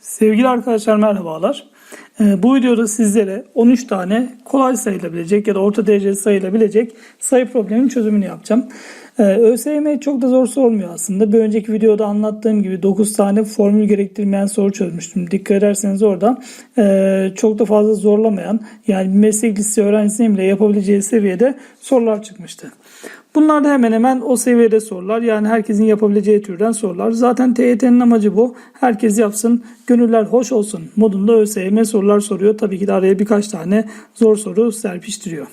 Sevgili arkadaşlar merhabalar. Ee, bu videoda sizlere 13 tane kolay sayılabilecek ya da orta dereceli sayılabilecek sayı probleminin çözümünü yapacağım. Ee, ÖSYM çok da zor sormuyor aslında. Bir önceki videoda anlattığım gibi 9 tane formül gerektirmeyen soru çözmüştüm. Dikkat ederseniz orada e, çok da fazla zorlamayan yani meslek lisesi öğrencisinin bile yapabileceği seviyede sorular çıkmıştı. Bunlar da hemen hemen o seviyede sorular. Yani herkesin yapabileceği türden sorular. Zaten TYT'nin amacı bu. Herkes yapsın, gönüller hoş olsun modunda ÖSYM sorular soruyor. Tabii ki de araya birkaç tane zor soru serpiştiriyor.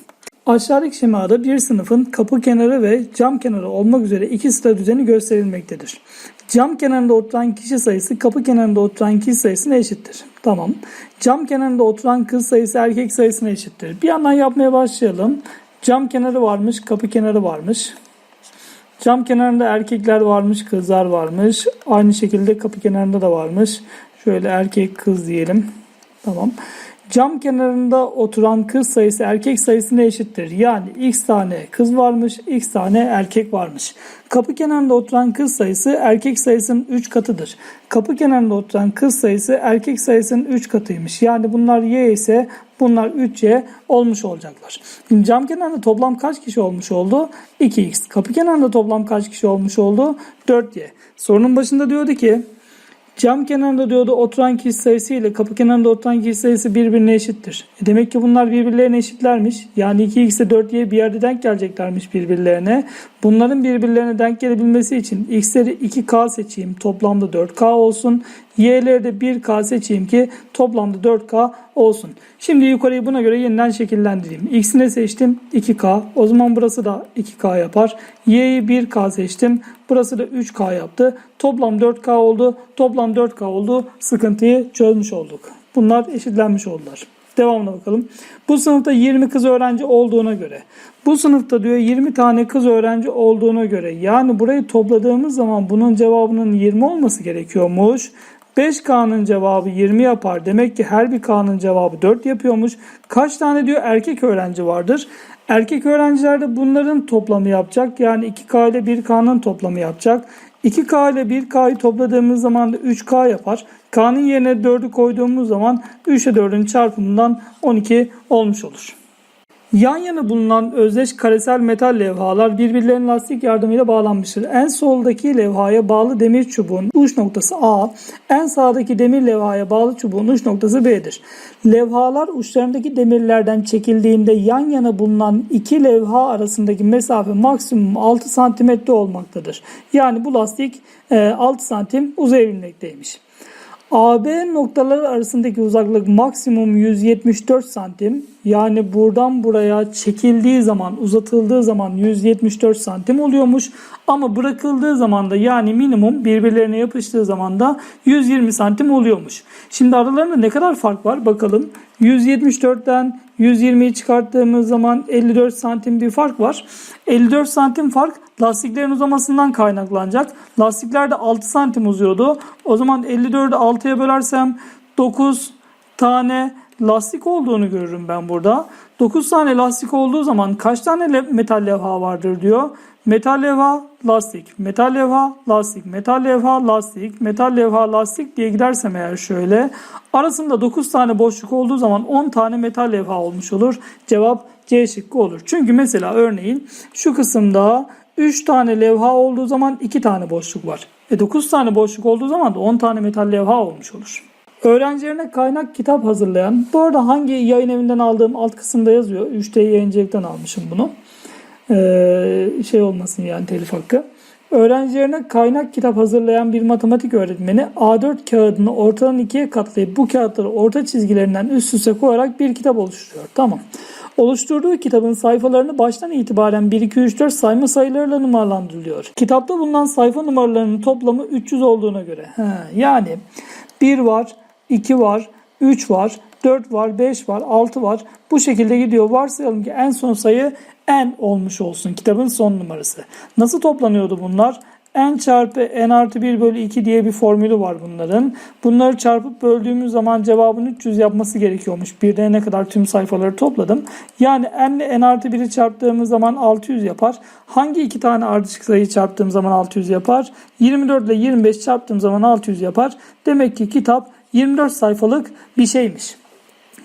Aşağıdaki şemada bir sınıfın kapı kenarı ve cam kenarı olmak üzere iki sıra düzeni gösterilmektedir. Cam kenarında oturan kişi sayısı kapı kenarında oturan kişi sayısına eşittir. Tamam. Cam kenarında oturan kız sayısı erkek sayısına eşittir. Bir yandan yapmaya başlayalım. Cam kenarı varmış, kapı kenarı varmış. Cam kenarında erkekler varmış, kızlar varmış. Aynı şekilde kapı kenarında da varmış. Şöyle erkek kız diyelim. Tamam. Cam kenarında oturan kız sayısı erkek sayısına eşittir. Yani x tane kız varmış, x tane erkek varmış. Kapı kenarında oturan kız sayısı erkek sayısının 3 katıdır. Kapı kenarında oturan kız sayısı erkek sayısının 3 katıymış. Yani bunlar y ise bunlar 3y olmuş olacaklar. Şimdi cam kenarında toplam kaç kişi olmuş oldu? 2x. Kapı kenarında toplam kaç kişi olmuş oldu? 4y. Sorunun başında diyordu ki Cam kenarında diyordu oturan kişi sayısı ile kapı kenarında oturan kişi sayısı birbirine eşittir. E demek ki bunlar birbirlerine eşitlermiş. Yani 2x ile 4y bir yerde denk geleceklermiş birbirlerine. Bunların birbirlerine denk gelebilmesi için x'leri 2k seçeyim toplamda 4k olsun. Y'leri de 1k seçeyim ki toplamda 4k olsun. Şimdi yukarıyı buna göre yeniden şekillendireyim. X'ini seçtim 2k. O zaman burası da 2k yapar. Y'yi 1k seçtim. Burası da 3k yaptı. Toplam 4k oldu. Toplam 4k oldu. Sıkıntıyı çözmüş olduk. Bunlar eşitlenmiş oldular. Devamına bakalım. Bu sınıfta 20 kız öğrenci olduğuna göre. Bu sınıfta diyor 20 tane kız öğrenci olduğuna göre. Yani burayı topladığımız zaman bunun cevabının 20 olması gerekiyormuş. 5K'nın cevabı 20 yapar. Demek ki her bir K'nın cevabı 4 yapıyormuş. Kaç tane diyor erkek öğrenci vardır? Erkek öğrenciler de bunların toplamı yapacak. Yani 2K ile 1K'nın toplamı yapacak. 2K ile 1K'yı topladığımız zaman da 3K yapar. K'nın yerine 4'ü koyduğumuz zaman 3 ile 4'ün çarpımından 12 olmuş olur. Yan yana bulunan özdeş karesel metal levhalar birbirlerinin lastik yardımıyla bağlanmıştır. En soldaki levhaya bağlı demir çubuğun uç noktası A, en sağdaki demir levhaya bağlı çubuğun uç noktası B'dir. Levhalar uçlarındaki demirlerden çekildiğinde yan yana bulunan iki levha arasındaki mesafe maksimum 6 cm olmaktadır. Yani bu lastik 6 cm uzayabilmekteymiş. AB noktaları arasındaki uzaklık maksimum 174 santim. Yani buradan buraya çekildiği zaman, uzatıldığı zaman 174 santim oluyormuş. Ama bırakıldığı zaman da yani minimum birbirlerine yapıştığı zaman da 120 santim oluyormuş. Şimdi aralarında ne kadar fark var bakalım. 174'ten 120'yi çıkarttığımız zaman 54 santim bir fark var. 54 santim fark lastiklerin uzamasından kaynaklanacak. Lastikler de 6 santim uzuyordu. O zaman 54'ü 6'ya bölersem 9 tane lastik olduğunu görürüm ben burada. 9 tane lastik olduğu zaman kaç tane metal levha vardır diyor. Metal levha, lastik, metal levha, lastik, metal levha, lastik, metal levha, lastik diye gidersem eğer şöyle. Arasında 9 tane boşluk olduğu zaman 10 tane metal levha olmuş olur. Cevap C şıkkı olur. Çünkü mesela örneğin şu kısımda 3 tane levha olduğu zaman 2 tane boşluk var. E 9 tane boşluk olduğu zaman da 10 tane metal levha olmuş olur. Öğrencilerine kaynak kitap hazırlayan, bu arada hangi yayın evinden aldığım alt kısımda yazıyor. 3D yayıncılıktan almışım bunu. Ee, şey olmasın yani telif hakkı. Öğrencilerine kaynak kitap hazırlayan bir matematik öğretmeni A4 kağıdını ortadan ikiye katlayıp bu kağıtları orta çizgilerinden üst üste koyarak bir kitap oluşturuyor. Tamam. Oluşturduğu kitabın sayfalarını baştan itibaren 1, 2, 3, 4 sayma sayılarıyla numaralandırılıyor. Kitapta bulunan sayfa numaralarının toplamı 300 olduğuna göre. He, yani 1 var, 2 var, 3 var, 4 var, 5 var, 6 var. Bu şekilde gidiyor. Varsayalım ki en son sayı n olmuş olsun kitabın son numarası. Nasıl toplanıyordu bunlar? n çarpı n artı 1 bölü 2 diye bir formülü var bunların. Bunları çarpıp böldüğümüz zaman cevabın 300 yapması gerekiyormuş. Bir ne kadar tüm sayfaları topladım. Yani n ile n artı 1'i çarptığımız zaman 600 yapar. Hangi iki tane ardışık sayıyı çarptığım zaman 600 yapar? 24 ile 25 çarptığım zaman 600 yapar. Demek ki kitap 24 sayfalık bir şeymiş.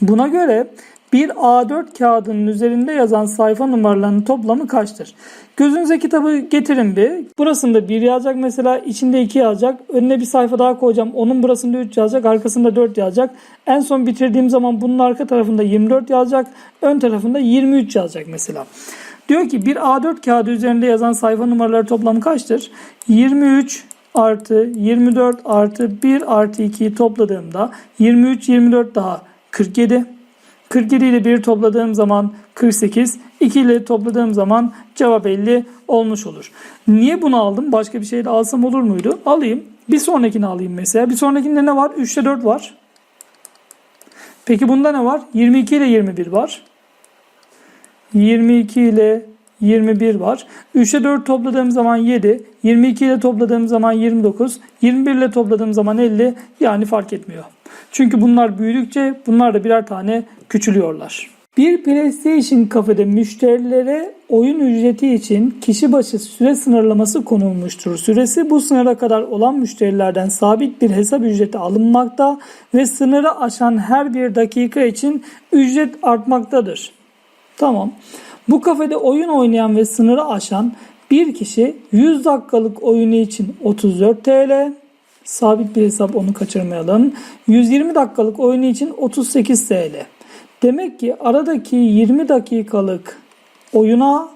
Buna göre bir A4 kağıdının üzerinde yazan sayfa numaralarının toplamı kaçtır? Gözünüze kitabı getirin bir. Burasında 1 yazacak mesela, içinde 2 yazacak. Önüne bir sayfa daha koyacağım. Onun burasında 3 yazacak, arkasında 4 yazacak. En son bitirdiğim zaman bunun arka tarafında 24 yazacak, ön tarafında 23 yazacak mesela. Diyor ki bir A4 kağıdı üzerinde yazan sayfa numaraları toplamı kaçtır? 23 artı 24 artı 1 artı 2'yi topladığımda 23, 24 daha 47. 47 ile 1 topladığım zaman 48. 2 ile topladığım zaman cevap 50 olmuş olur. Niye bunu aldım? Başka bir şey de alsam olur muydu? Alayım. Bir sonrakini alayım mesela. Bir sonrakinde ne var? 3'te 4 var. Peki bunda ne var? 22 ile 21 var. 22 ile 21 var. 3'e 4 topladığım zaman 7. 22 ile topladığım zaman 29. 21 ile topladığım zaman 50. Yani fark etmiyor. Çünkü bunlar büyüdükçe bunlar da birer tane küçülüyorlar. Bir PlayStation kafede müşterilere oyun ücreti için kişi başı süre sınırlaması konulmuştur. Süresi bu sınıra kadar olan müşterilerden sabit bir hesap ücreti alınmakta ve sınırı aşan her bir dakika için ücret artmaktadır. Tamam. Bu kafede oyun oynayan ve sınırı aşan bir kişi 100 dakikalık oyunu için 34 TL, sabit bir hesap onu kaçırmayalım. 120 dakikalık oyunu için 38 TL. Demek ki aradaki 20 dakikalık oyuna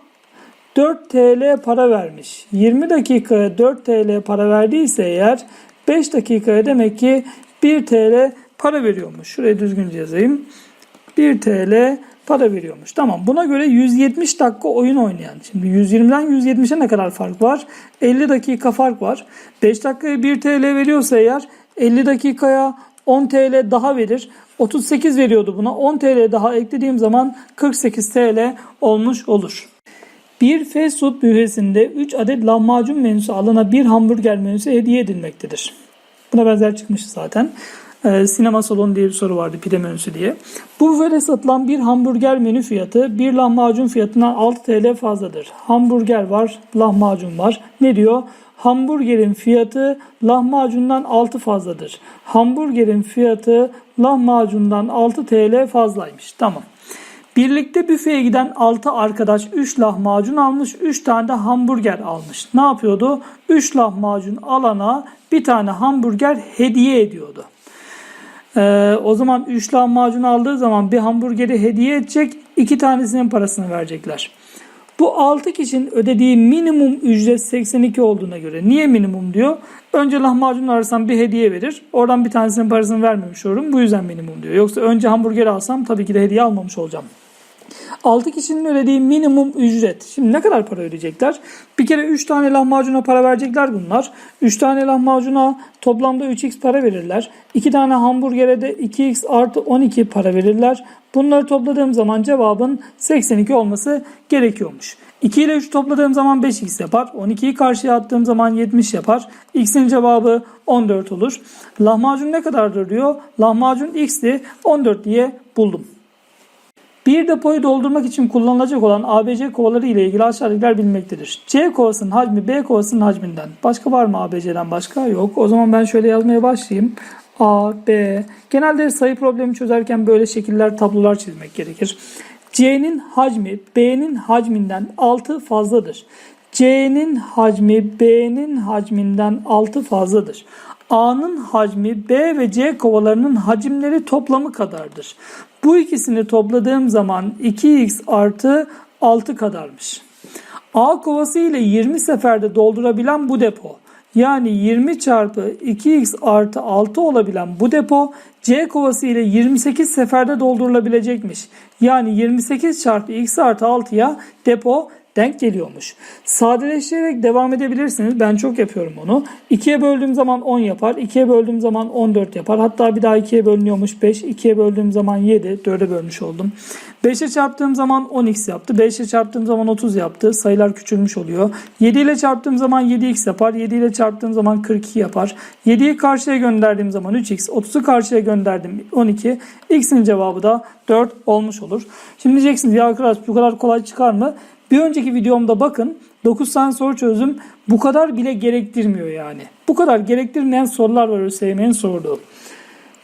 4 TL para vermiş. 20 dakikaya 4 TL para verdiyse eğer 5 dakikaya demek ki 1 TL para veriyormuş. Şuraya düzgünce yazayım. 1 TL para veriyormuş. Tamam buna göre 170 dakika oyun oynayan. Şimdi 120'den 170'e ne kadar fark var? 50 dakika fark var. 5 dakikaya 1 TL veriyorsa eğer 50 dakikaya 10 TL daha verir. 38 veriyordu buna. 10 TL daha eklediğim zaman 48 TL olmuş olur. Bir fast food büfesinde 3 adet lahmacun menüsü alana bir hamburger menüsü hediye edilmektedir. Buna benzer çıkmış zaten. Ee, sinema salonu diye bir soru vardı pide menüsü diye. Bu büfede satılan bir hamburger menü fiyatı bir lahmacun fiyatından 6 TL fazladır. Hamburger var, lahmacun var. Ne diyor? Hamburgerin fiyatı lahmacundan 6 fazladır. Hamburgerin fiyatı lahmacundan 6 TL fazlaymış. Tamam. Birlikte büfeye giden 6 arkadaş 3 lahmacun almış, 3 tane de hamburger almış. Ne yapıyordu? 3 lahmacun alana bir tane hamburger hediye ediyordu. Ee, o zaman 3 lahmacun aldığı zaman bir hamburgeri hediye edecek, 2 tanesinin parasını verecekler. Bu 6 kişinin ödediği minimum ücret 82 olduğuna göre. Niye minimum diyor? Önce lahmacun alırsam bir hediye verir. Oradan bir tanesinin parasını vermemiş olurum. Bu yüzden minimum diyor. Yoksa önce hamburger alsam tabii ki de hediye almamış olacağım. 6 kişinin ödediği minimum ücret. Şimdi ne kadar para ödeyecekler? Bir kere 3 tane lahmacuna para verecekler bunlar. 3 tane lahmacuna toplamda 3x para verirler. 2 tane hamburgere de 2x artı 12 para verirler. Bunları topladığım zaman cevabın 82 olması gerekiyormuş. 2 ile 3 topladığım zaman 5x yapar. 12'yi karşıya attığım zaman 70 yapar. X'in cevabı 14 olur. Lahmacun ne kadardır diyor. Lahmacun x'ti 14 diye buldum. Bir depoyu doldurmak için kullanılacak olan ABC kovaları ile ilgili aşağıdakiler bilinmektedir. C kovasının hacmi B kovasının hacminden. Başka var mı ABC'den başka? Yok. O zaman ben şöyle yazmaya başlayayım. A, B. Genelde sayı problemi çözerken böyle şekiller, tablolar çizmek gerekir. C'nin hacmi B'nin hacminden 6 fazladır. C'nin hacmi B'nin hacminden 6 fazladır. A'nın hacmi B ve C kovalarının hacimleri toplamı kadardır. Bu ikisini topladığım zaman 2x artı 6 kadarmış. A kovası ile 20 seferde doldurabilen bu depo. Yani 20 çarpı 2x artı 6 olabilen bu depo C kovası ile 28 seferde doldurulabilecekmiş. Yani 28 çarpı x artı 6'ya depo denk geliyormuş. Sadeleştirerek devam edebilirsiniz. Ben çok yapıyorum onu. 2'ye böldüğüm zaman 10 yapar. 2'ye böldüğüm zaman 14 yapar. Hatta bir daha 2'ye bölünüyormuş 5. 2'ye böldüğüm zaman 7. 4'e bölmüş oldum. 5'e çarptığım zaman 10x yaptı. 5'e çarptığım zaman 30 yaptı. Sayılar küçülmüş oluyor. 7 ile çarptığım zaman 7x yapar. 7 ile çarptığım zaman 42 yapar. 7'yi karşıya gönderdiğim zaman 3x. 30'u karşıya gönderdim 12. X'in cevabı da 4 olmuş olur. Şimdi diyeceksiniz ya arkadaş bu kadar kolay çıkar mı? Bir önceki videomda bakın 9 tane soru çözdüm. Bu kadar bile gerektirmiyor yani. Bu kadar gerektirmeyen sorular var ÖSYM'nin sorduğu.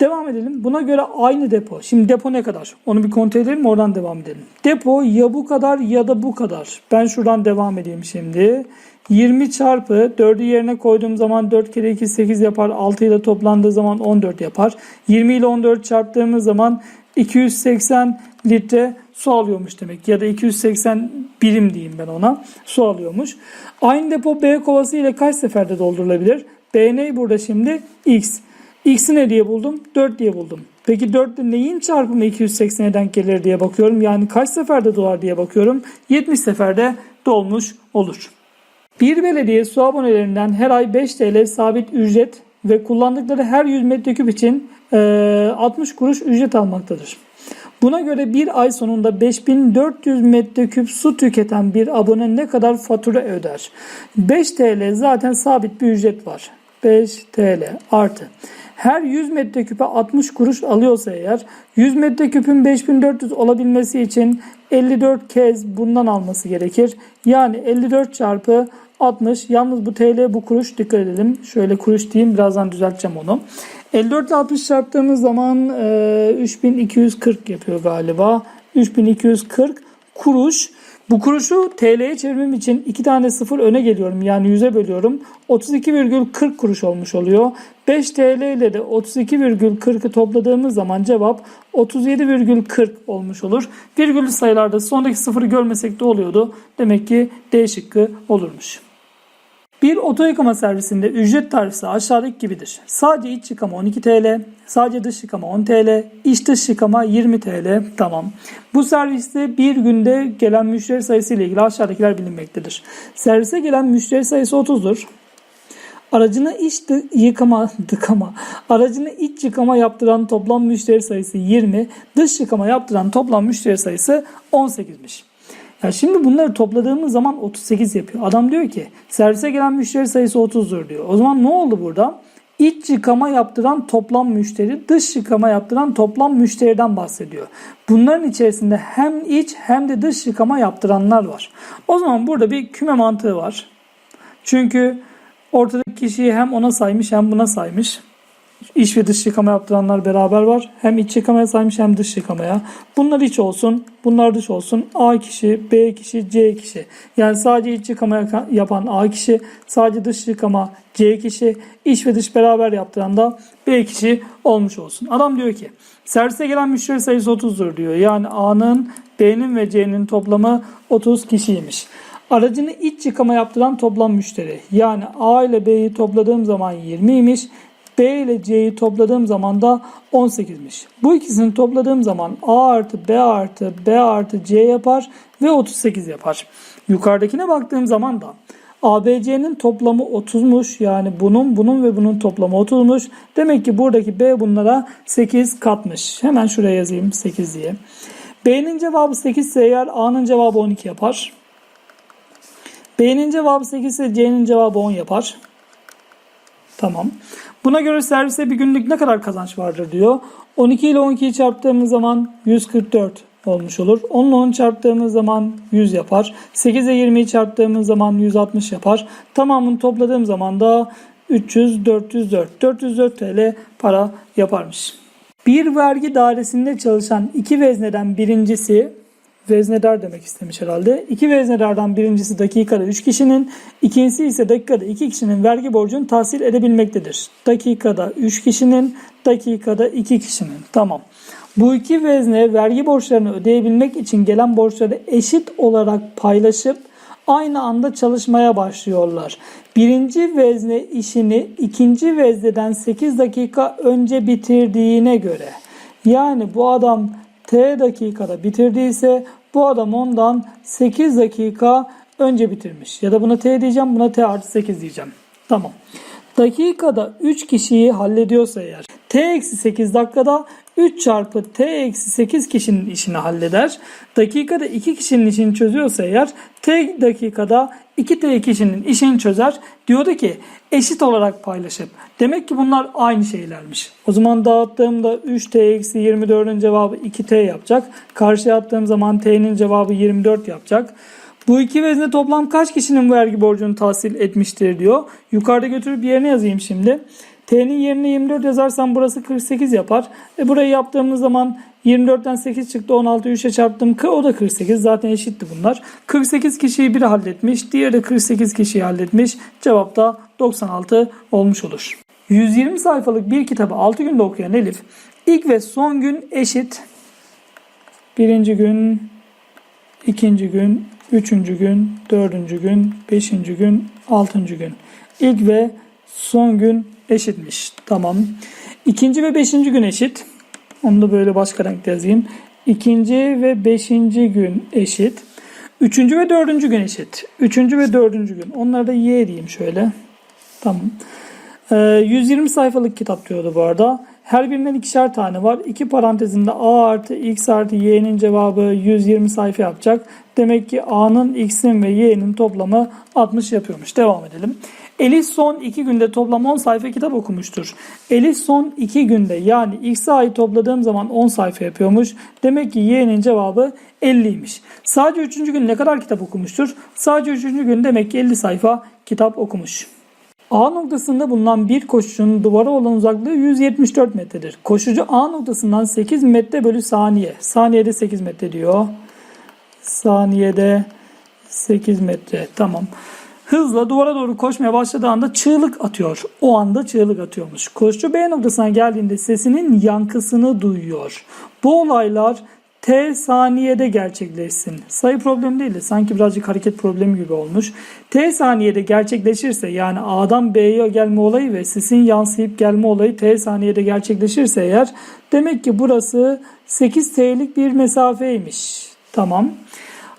Devam edelim. Buna göre aynı depo. Şimdi depo ne kadar? Onu bir kontrol edelim oradan devam edelim. Depo ya bu kadar ya da bu kadar. Ben şuradan devam edeyim şimdi. 20 çarpı 4'ü yerine koyduğum zaman 4 kere 2 8 yapar. 6 ile toplandığı zaman 14 yapar. 20 ile 14 çarptığımız zaman 280 litre su alıyormuş demek. Ya da 280 birim diyeyim ben ona. Su alıyormuş. Aynı depo B kovası ile kaç seferde doldurulabilir? B ne burada şimdi? X. X'i ne diye buldum? 4 diye buldum. Peki 4 ile neyin çarpımı 280'e denk gelir diye bakıyorum. Yani kaç seferde dolar diye bakıyorum. 70 seferde dolmuş olur. Bir belediye su abonelerinden her ay 5 TL sabit ücret ve kullandıkları her 100 metreküp için eee, 60 kuruş ücret almaktadır. Buna göre bir ay sonunda 5400 metreküp su tüketen bir abone ne kadar fatura öder? 5 TL zaten sabit bir ücret var. 5 TL artı. Her 100 metreküpe 60 kuruş alıyorsa eğer 100 metreküpün 5400 olabilmesi için 54 kez bundan alması gerekir. Yani 54 çarpı 60 yalnız bu TL bu kuruş dikkat edelim. Şöyle kuruş diyeyim birazdan düzelteceğim onu. 54 ile 60 çarptığımız zaman e, 3240 yapıyor galiba. 3240 kuruş. Bu kuruşu TL'ye çevirmem için iki tane sıfır öne geliyorum. Yani 100'e bölüyorum. 32,40 kuruş olmuş oluyor. 5 TL ile de 32,40'ı topladığımız zaman cevap 37,40 olmuş olur. Virgüllü sayılarda sondaki sıfırı görmesek de oluyordu. Demek ki D şıkkı olurmuş. Bir oto yıkama servisinde ücret tarifi aşağıdaki gibidir. Sadece iç yıkama 12 TL, sadece dış yıkama 10 TL, iç dış yıkama 20 TL. Tamam. Bu serviste bir günde gelen müşteri sayısı ile ilgili aşağıdakiler bilinmektedir. Servise gelen müşteri sayısı 30'dur. Aracını iç yıkama, dıkama, aracını iç yıkama yaptıran toplam müşteri sayısı 20, dış yıkama yaptıran toplam müşteri sayısı 18'miş. Ya şimdi bunları topladığımız zaman 38 yapıyor. Adam diyor ki servise gelen müşteri sayısı 30'dur diyor. O zaman ne oldu burada? İç yıkama yaptıran toplam müşteri, dış yıkama yaptıran toplam müşteriden bahsediyor. Bunların içerisinde hem iç hem de dış yıkama yaptıranlar var. O zaman burada bir küme mantığı var. Çünkü ortadaki kişiyi hem ona saymış hem buna saymış. İç ve dış yıkama yaptıranlar beraber var. Hem iç yıkamaya saymış hem dış yıkamaya. Bunlar iç olsun, bunlar dış olsun. A kişi, B kişi, C kişi. Yani sadece iç yıkama yapan A kişi, sadece dış yıkama C kişi, iç ve dış beraber yaptıran da B kişi olmuş olsun. Adam diyor ki servise gelen müşteri sayısı 30'dur diyor. Yani A'nın, B'nin ve C'nin toplamı 30 kişiymiş. Aracını iç yıkama yaptıran toplam müşteri. Yani A ile B'yi topladığım zaman 20'ymiş. B ile C'yi topladığım zaman da 18'miş. Bu ikisini topladığım zaman A artı B artı B artı C yapar ve 38 yapar. Yukarıdakine baktığım zaman da ABC'nin toplamı 30'muş. Yani bunun, bunun ve bunun toplamı 30'muş. Demek ki buradaki B bunlara 8 katmış. Hemen şuraya yazayım 8 diye. B'nin cevabı 8 ise eğer A'nın cevabı 12 yapar. B'nin cevabı 8 ise C'nin cevabı 10 yapar. Tamam. Buna göre servise bir günlük ne kadar kazanç vardır diyor. 12 ile 12'yi çarptığımız zaman 144 olmuş olur. 10 ile 10 çarptığımız zaman 100 yapar. 8 ile 20'yi çarptığımız zaman 160 yapar. Tamamını topladığım zaman da 300, 404. 404 TL para yaparmış. Bir vergi dairesinde çalışan iki vezneden birincisi veznedar demek istemiş herhalde. İki veznedardan birincisi dakikada 3 kişinin, ikincisi ise dakikada 2 kişinin vergi borcunu tahsil edebilmektedir. Dakikada 3 kişinin, dakikada 2 kişinin. Tamam. Bu iki vezne vergi borçlarını ödeyebilmek için gelen borçları eşit olarak paylaşıp aynı anda çalışmaya başlıyorlar. Birinci vezne işini ikinci vezneden 8 dakika önce bitirdiğine göre yani bu adam T dakikada bitirdiyse bu adam ondan 8 dakika önce bitirmiş. Ya da buna T diyeceğim buna T artı 8 diyeceğim. Tamam. Dakikada 3 kişiyi hallediyorsa eğer T eksi 8 dakikada 3 çarpı T eksi 8 kişinin işini halleder. Dakikada 2 kişinin işini çözüyorsa eğer T dakikada 2 T kişinin işini çözer. Diyordu ki eşit olarak paylaşıp. Demek ki bunlar aynı şeylermiş. O zaman dağıttığımda 3T eksi 24'ün cevabı 2T yapacak. Karşıya attığım zaman T'nin cevabı 24 yapacak. Bu iki vezne toplam kaç kişinin vergi borcunu tahsil etmiştir diyor. Yukarıda götürüp yerine yazayım şimdi. T'nin yerine 24 yazarsam burası 48 yapar. E burayı yaptığımız zaman 24'ten 8 çıktı 16 3'e çarptım. O da 48 zaten eşitti bunlar. 48 kişiyi biri halletmiş. Diğeri de 48 kişiyi halletmiş. Cevap da 96 olmuş olur. 120 sayfalık bir kitabı 6 günde okuyan Elif ilk ve son gün eşit. Birinci gün, ikinci gün, üçüncü gün, dördüncü gün, beşinci gün, altıncı gün. İlk ve son gün eşitmiş. Tamam. İkinci ve beşinci gün eşit. Onu da böyle başka renkte yazayım. İkinci ve beşinci gün eşit. Üçüncü ve dördüncü gün eşit. Üçüncü ve dördüncü gün. Onları da Y diyeyim şöyle. Tamam. Ee, 120 sayfalık kitap diyordu bu arada. Her birinden ikişer tane var. İki parantezinde A artı X artı Y'nin cevabı 120 sayfa yapacak. Demek ki A'nın X'in ve Y'nin toplamı 60 yapıyormuş. Devam edelim. Elif son 2 günde toplam 10 sayfa kitap okumuştur. Elif son 2 günde yani X'e ait topladığım zaman 10 sayfa yapıyormuş. Demek ki Y'nin cevabı 50'ymiş. Sadece 3. gün ne kadar kitap okumuştur? Sadece 3. gün demek ki 50 sayfa kitap okumuş. A noktasında bulunan bir koşucunun duvara olan uzaklığı 174 metredir. Koşucu A noktasından 8 metre bölü saniye. Saniyede 8 metre diyor. Saniyede 8 metre. Tamam. Hızla duvara doğru koşmaya başladığı anda çığlık atıyor. O anda çığlık atıyormuş. Koşucu B noktasına geldiğinde sesinin yankısını duyuyor. Bu olaylar T saniyede gerçekleşsin. Sayı problemi değil de sanki birazcık hareket problemi gibi olmuş. T saniyede gerçekleşirse yani A'dan B'ye gelme olayı ve sesin yansıyıp gelme olayı T saniyede gerçekleşirse eğer demek ki burası 8 T'lik bir mesafeymiş. Tamam.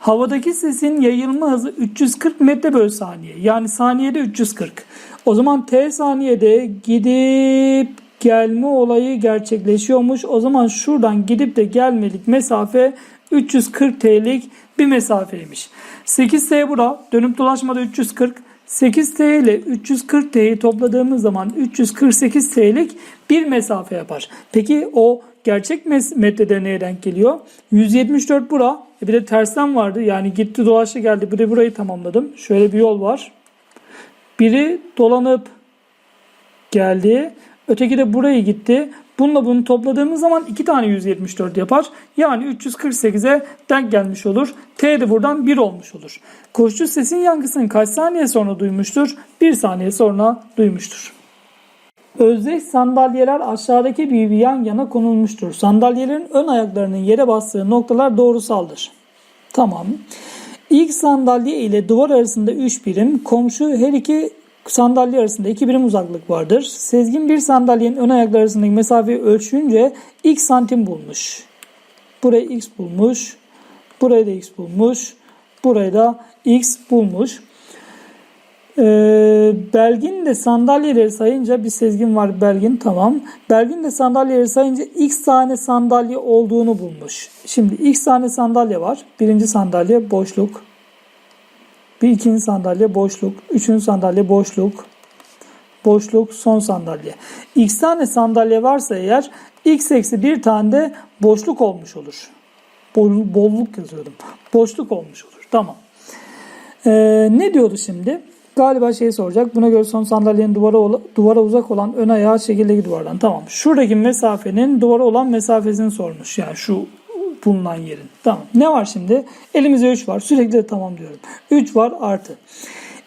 Havadaki sesin yayılma hızı 340 metre bölü saniye. Yani saniyede 340. O zaman T saniyede gidip gelme olayı gerçekleşiyormuş. O zaman şuradan gidip de gelmelik mesafe 340 T'lik bir mesafeymiş. 8 T bura. Dönüp dolaşmada 340. 8 T ile 340 T'yi topladığımız zaman 348 T'lik bir mesafe yapar. Peki o gerçek metrede neye denk geliyor? 174 bura. E bir de tersten vardı. Yani gitti dolaştı geldi. Bir de burayı tamamladım. Şöyle bir yol var. Biri dolanıp geldi. Öteki de burayı gitti. Bununla bunu topladığımız zaman 2 tane 174 yapar. Yani 348'e denk gelmiş olur. T de buradan 1 olmuş olur. Koşucu sesin yankısını kaç saniye sonra duymuştur? 1 saniye sonra duymuştur. Özdeş sandalyeler aşağıdaki gibi yan yana konulmuştur. Sandalyelerin ön ayaklarının yere bastığı noktalar doğrusaldır. Tamam. İlk sandalye ile duvar arasında 3 birim, komşu her iki sandalye arasında 2 birim uzaklık vardır. Sezgin bir sandalyenin ön ayakları arasındaki mesafeyi ölçünce x santim bulmuş. Burayı x bulmuş. Burayı da x bulmuş. Burayı da x bulmuş. Ee, Belgin de sandalyeleri sayınca bir sezgin var Belgin tamam. Belgin de sandalyeleri sayınca x tane sandalye olduğunu bulmuş. Şimdi x tane sandalye var. Birinci sandalye boşluk. Bir ikinci sandalye boşluk. Üçüncü sandalye boşluk. Boşluk son sandalye. X tane sandalye varsa eğer x eksi bir tane de boşluk olmuş olur. Bol, bolluk yazıyordum. Boşluk olmuş olur. Tamam. Ee, ne diyordu şimdi? Galiba şey soracak. Buna göre son sandalyenin duvara, duvara uzak olan ön ayağı şekildeki duvardan. Tamam. Şuradaki mesafenin duvara olan mesafesini sormuş. Yani şu bulunan yerin. Tamam. Ne var şimdi? Elimizde 3 var. Sürekli de tamam diyorum. 3 var artı.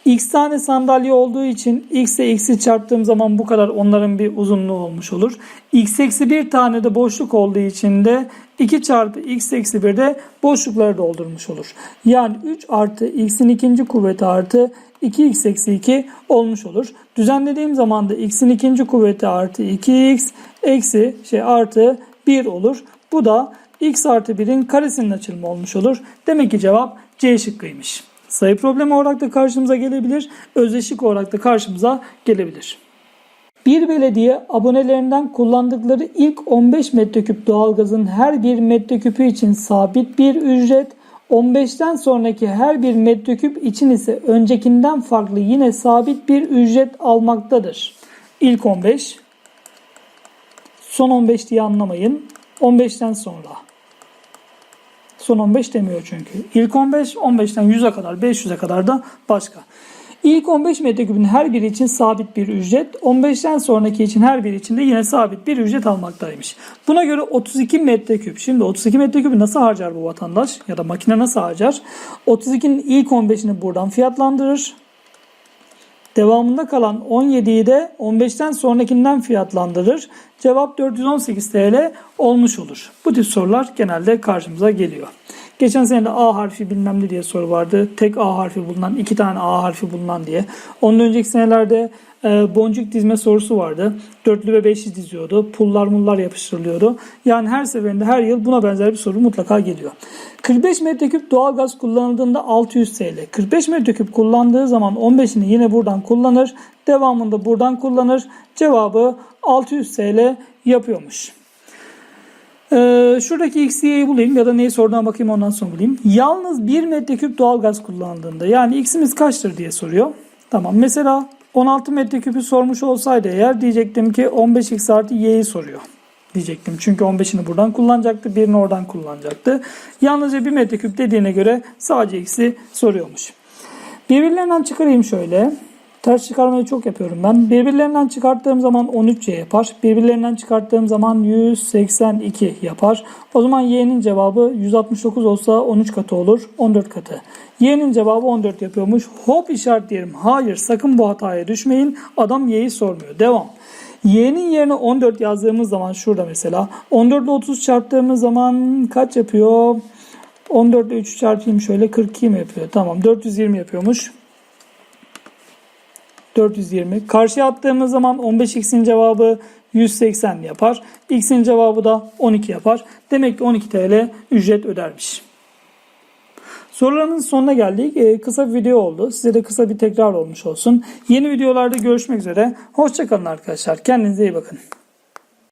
X tane sandalye olduğu için x ile x'i çarptığım zaman bu kadar onların bir uzunluğu olmuş olur. x eksi bir tane de boşluk olduğu için de 2 çarpı x eksi 1 de boşlukları doldurmuş olur. Yani 3 artı x'in ikinci kuvveti artı 2x eksi 2 olmuş olur. Düzenlediğim zaman da x'in ikinci kuvveti artı 2x eksi şey artı 1 olur. Bu da x artı 1'in karesinin açılımı olmuş olur. Demek ki cevap C şıkkıymış. Sayı problemi olarak da karşımıza gelebilir. Özdeşlik olarak da karşımıza gelebilir. Bir belediye abonelerinden kullandıkları ilk 15 metreküp doğalgazın her bir metreküpü için sabit bir ücret, 15'ten sonraki her bir metreküp için ise öncekinden farklı yine sabit bir ücret almaktadır. İlk 15, son 15 diye anlamayın. 15'ten sonra. Son 15 demiyor çünkü. İlk 15, 15'ten 100'e kadar, 500'e kadar da başka. İlk 15 metreküpün her biri için sabit bir ücret, 15'ten sonraki için her biri için de yine sabit bir ücret almaktaymış. Buna göre 32 metreküp. Şimdi 32 metreküpü nasıl harcar bu vatandaş ya da makine nasıl harcar? 32'nin ilk 15'ini buradan fiyatlandırır. Devamında kalan 17'yi de 15'ten sonrakinden fiyatlandırır. Cevap 418 TL olmuş olur. Bu tip sorular genelde karşımıza geliyor. Geçen sene de A harfi bilmem ne diye soru vardı. Tek A harfi bulunan, iki tane A harfi bulunan diye. Ondan önceki senelerde e, boncuk dizme sorusu vardı. Dörtlü ve beşli diziyordu. Pullar mullar yapıştırılıyordu. Yani her seferinde her yıl buna benzer bir soru mutlaka geliyor. 45 metreküp doğalgaz kullanıldığında 600 TL. 45 metreküp kullandığı zaman 15'ini yine buradan kullanır. Devamında buradan kullanır. Cevabı 600 TL yapıyormuş. Ee, şuradaki x'yi bulayım ya da neyi sorduğuna bakayım ondan sonra bulayım. Yalnız 1 metreküp doğalgaz kullandığında yani x'imiz kaçtır diye soruyor. Tamam mesela 16 metreküpü sormuş olsaydı eğer diyecektim ki 15x artı y'yi soruyor diyecektim. Çünkü 15'ini buradan kullanacaktı, birini oradan kullanacaktı. Yalnızca 1 metreküp dediğine göre sadece x'i soruyormuş. Birbirlerinden çıkarayım şöyle. Ters çıkarmayı çok yapıyorum ben. Birbirlerinden çıkarttığım zaman 13y yapar. Birbirlerinden çıkarttığım zaman 182 yapar. O zaman y'nin cevabı 169 olsa 13 katı olur. 14 katı. Y'nin cevabı 14 yapıyormuş. Hop işaretleyelim. Hayır sakın bu hataya düşmeyin. Adam y'yi sormuyor. Devam. Y'nin yerine 14 yazdığımız zaman şurada mesela 14 ile 30 çarptığımız zaman kaç yapıyor? 14 ile 3 çarpayım şöyle 42 mi yapıyor? Tamam 420 yapıyormuş. 420. Karşıya attığımız zaman 15x'in cevabı 180 yapar. X'in cevabı da 12 yapar. Demek ki 12 TL ücret ödermiş. Sorularımızın sonuna geldik. Ee, kısa bir video oldu. Size de kısa bir tekrar olmuş olsun. Yeni videolarda görüşmek üzere. Hoşçakalın arkadaşlar. Kendinize iyi bakın.